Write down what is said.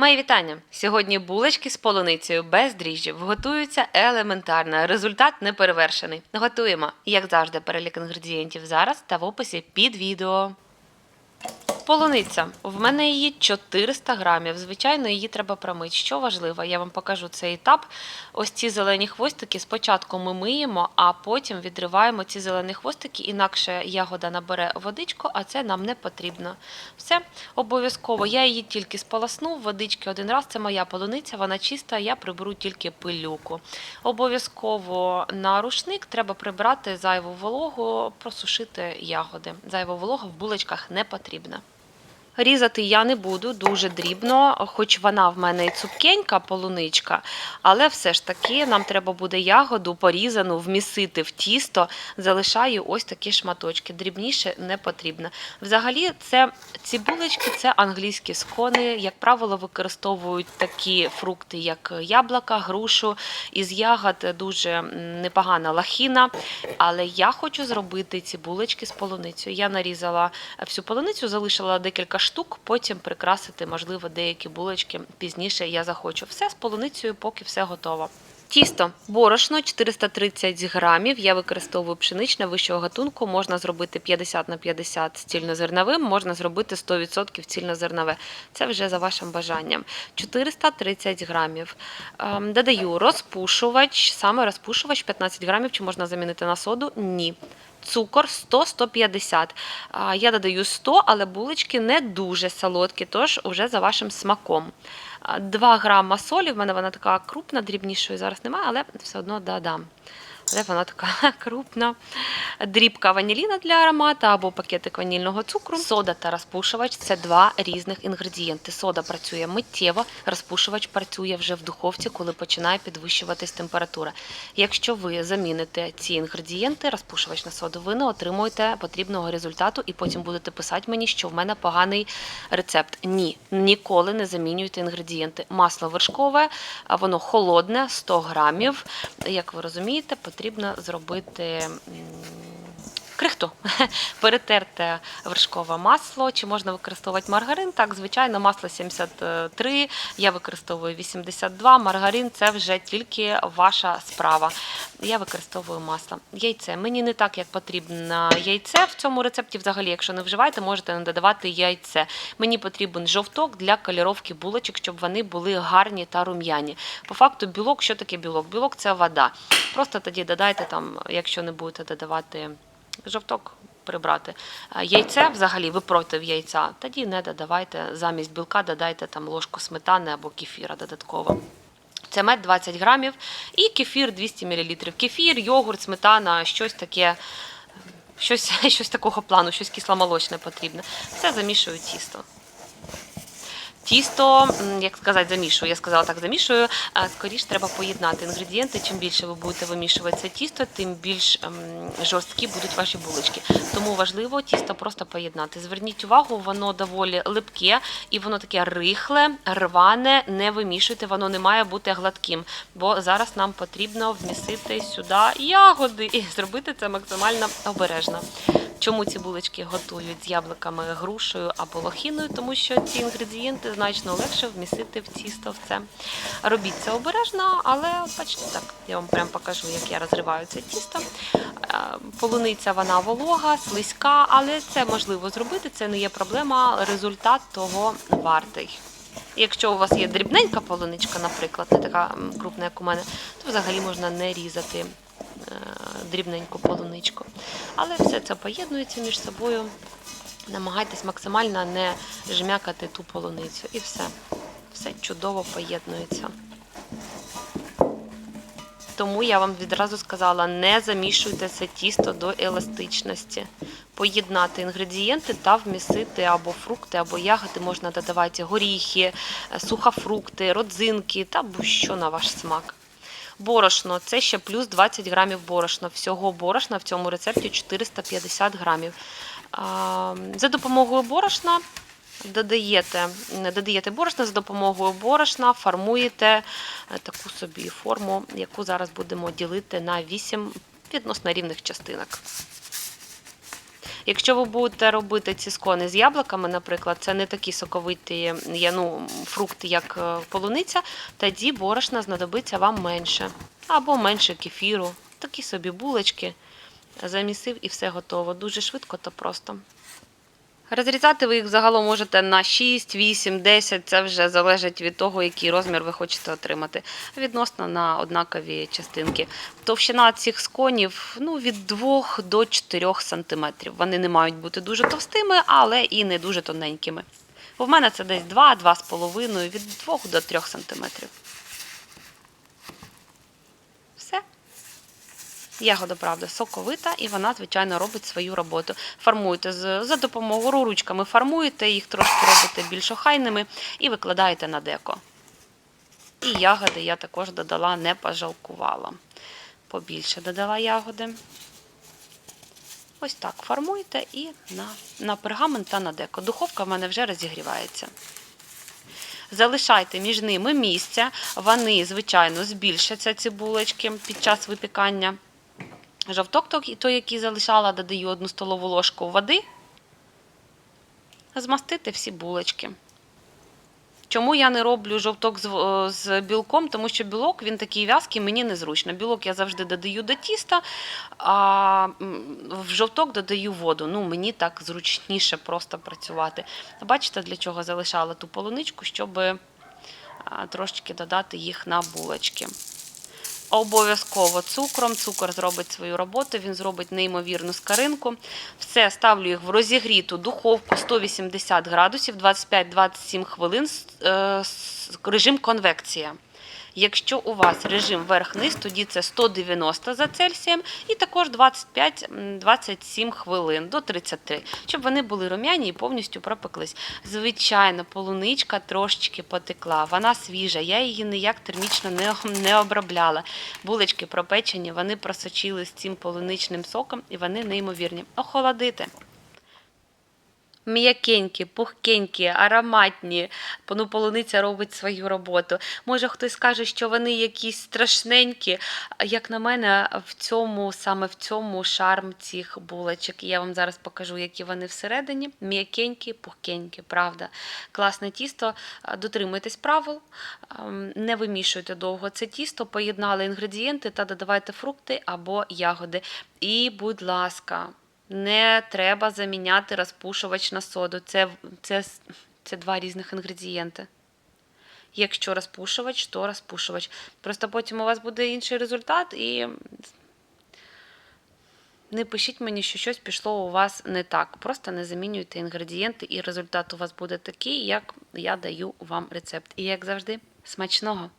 Мої вітання! Сьогодні булочки з полуницею без дріжджів готуються елементарно. Результат неперевершений. Готуємо, як завжди, перелік інгредієнтів зараз та в описі під відео. Полуниця. В мене її 400 грамів. Звичайно, її треба промити. Що важливо, я вам покажу цей етап. Ось ці зелені хвостики спочатку ми миємо, а потім відриваємо ці зелені хвостики, інакше ягода набере водичку, а це нам не потрібно. Все обов'язково. Я її тільки сполоснув, водички один раз. Це моя полуниця, вона чиста, я приберу тільки пилюку. Обов'язково на рушник треба прибрати зайву вологу, просушити ягоди. Зайва волога в булочках не потрібна. Різати я не буду дуже дрібно, хоч вона в мене і цупкенька полуничка, але все ж таки нам треба буде ягоду порізану вмісити в тісто. Залишаю ось такі шматочки. Дрібніше не потрібно. Взагалі, це ці булочки це англійські скони. Як правило, використовують такі фрукти, як яблука, грушу. Із ягод дуже непогана лахіна. Але я хочу зробити ці булочки з полуницею. Я нарізала всю полуницю, залишила декілька штук, потім прикрасити, можливо, деякі булочки пізніше я захочу. Все з полуницею, поки все готово. Тісто борошно 430 грамів. Я використовую пшеничне вищого гатунку. Можна зробити 50 на 50 з цільнозерновим, можна зробити 100% цільнозернове. Це вже за вашим бажанням. 430 грамів. Ем, Додаю розпушувач, саме розпушувач 15 грамів. Чи можна замінити на соду? Ні. Цукор 100-150. А, Я додаю 100, але булочки не дуже солодкі, тож уже за вашим смаком. 2 грама солі, в мене вона така крупна, дрібнішої зараз немає, але все одно додам. Але вона така крупна. Дрібка ваніліна для аромату або пакетик ванільного цукру. Сода та розпушувач це два різних інгредієнти. Сода працює миттєво, розпушувач працює вже в духовці, коли починає підвищуватись температура. Якщо ви заміните ці інгредієнти, розпушувач на соду, ви отримуєте потрібного результату і потім будете писати мені, що в мене поганий рецепт. Ні, ніколи не замінюйте інгредієнти. Масло вершкове, воно холодне, 100 грамів. Як ви розумієте, потрібно зробити. Крихту перетерте вершкове масло, чи можна використовувати маргарин? Так, звичайно, масло 73, я використовую 82, маргарин це вже тільки ваша справа. Я використовую масло. Яйце. Мені не так, як потрібно яйце в цьому рецепті. Взагалі, якщо не вживаєте, можете не додавати яйце. Мені потрібен жовток для кольоровки булочок, щоб вони були гарні та рум'яні. По факту, білок, що таке білок? Білок це вода. Просто тоді додайте там, якщо не будете додавати жовток прибрати. Яйце взагалі, ви проти яйця, тоді не додавайте замість білка, додайте там ложку сметани або кефіра додатково. Це мед 20 грамів і кефір 200 мл. Кефір, йогурт, сметана, щось таке, щось, щось такого плану, щось кисломолочне потрібне. Все замішую тісто. Тісто, як сказати, замішую. Я сказала так, замішую. Скоріше треба поєднати інгредієнти. Чим більше ви будете вимішувати це тісто, тим більш ем, жорсткі будуть ваші булочки. Тому важливо тісто просто поєднати. Зверніть увагу, воно доволі липке і воно таке рихле, рване. Не вимішуйте, воно не має бути гладким. Бо зараз нам потрібно вмістити сюди ягоди і зробити це максимально обережно. Чому ці булочки готують з яблуками, грушею або лохіною? Тому що ці інгредієнти значно легше вмістити в тісто в це. Робіть це обережно, але от бачите так, я вам прям покажу, як я розриваю це тісто. Е, Полуниця вона волога, слизька, але це можливо зробити, це не є проблема. Результат того вартий. Якщо у вас є дрібненька полуничка, наприклад, не така крупна, як у мене, то взагалі можна не різати дрібненьку полуничку. Але все це поєднується між собою. Намагайтесь максимально не жмякати ту полуницю. І все. Все чудово поєднується. Тому я вам відразу сказала: не замішуйте це тісто до еластичності. Поєднати інгредієнти та вмісити або фрукти, або ягоди можна додавати горіхи, е, сухофрукти, родзинки та будь-що на ваш смак. Борошно це ще плюс 20 грамів борошна. Всього борошна в цьому рецепті 450 грамів. За допомогою борошна додаєте, додаєте борошна, за допомогою борошна формуєте е, таку собі форму, яку зараз будемо ділити на 8 відносно рівних частинок. Якщо ви будете робити ці скони з яблуками, наприклад, це не такі соковиті ну, фрукти, як е, полуниця, тоді борошна знадобиться вам менше. Або менше кефіру. Такі собі булочки. Замісив і все готово. Дуже швидко та просто. Розрізати ви їх загалом можете на 6, 8, 10, це вже залежить від того, який розмір ви хочете отримати. Відносно на однакові частинки. Товщина цих сконів ну, від 2 до 4 см. Вони не мають бути дуже товстими, але і не дуже тоненькими. У мене це десь 2-2,5, від 2 до 3 см. Все. Ягода, правда, соковита, і вона, звичайно, робить свою роботу. Формуєте з- за допомогою ручками, формуєте їх трошки робите більш охайними і викладаєте на деко. І ягоди я також додала, не пожалкувала. Побільше додала ягоди. Ось так формуєте і на, на пергамент та на деко. Духовка в мене вже розігрівається. Залишайте між ними місце. Вони, звичайно, збільшаться ці булочки під час випікання. Жовток, той- який залишала, додаю одну столову ложку води. Змастити всі булочки. Чому я не роблю жовток з, в- з білком? Тому що білок він такий в'язкий, мені незручно. Білок я завжди додаю до тіста, а в жовток додаю воду. Ну, мені так зручніше просто працювати. Бачите, для чого залишала ту полуничку, щоб трошечки додати їх на булочки. Обов'язково цукром. Цукор зробить свою роботу, він зробить неймовірну скаринку. Все, ставлю їх в розігріту духовку 180 градусів, 25-27 хвилин, е, режим конвекція. Якщо у вас режим верх-низ, тоді це 190 за Цельсієм і також 25-27 хвилин до 33, щоб вони були рум'яні і повністю пропеклись. Звичайно, полуничка трошечки потекла, вона свіжа, я її ніяк термічно не, обробляла. Булочки пропечені, вони просочили з цим полуничним соком і вони неймовірні. Охолодити. М'якенькі, пухкенькі, ароматні. Ну, полуниця робить свою роботу. Може, хтось скаже, що вони якісь страшненькі. Як на мене, в цьому, саме в цьому шарм цих булочок. Я вам зараз покажу, які вони всередині. М'якенькі, пухкенькі, правда. Класне тісто. Дотримуйтесь правил, ем, не вимішуйте довго це тісто, поєднали інгредієнти та додавайте фрукти або ягоди. І, будь ласка, не треба заміняти розпушувач на соду. Це, це, це два різних інгредієнти. Якщо розпушувач, то розпушувач. Просто потім у вас буде інший результат, і не пишіть мені, що щось пішло у вас не так. Просто не замінюйте інгредієнти, і результат у вас буде такий, як я даю вам рецепт. І як завжди, смачного!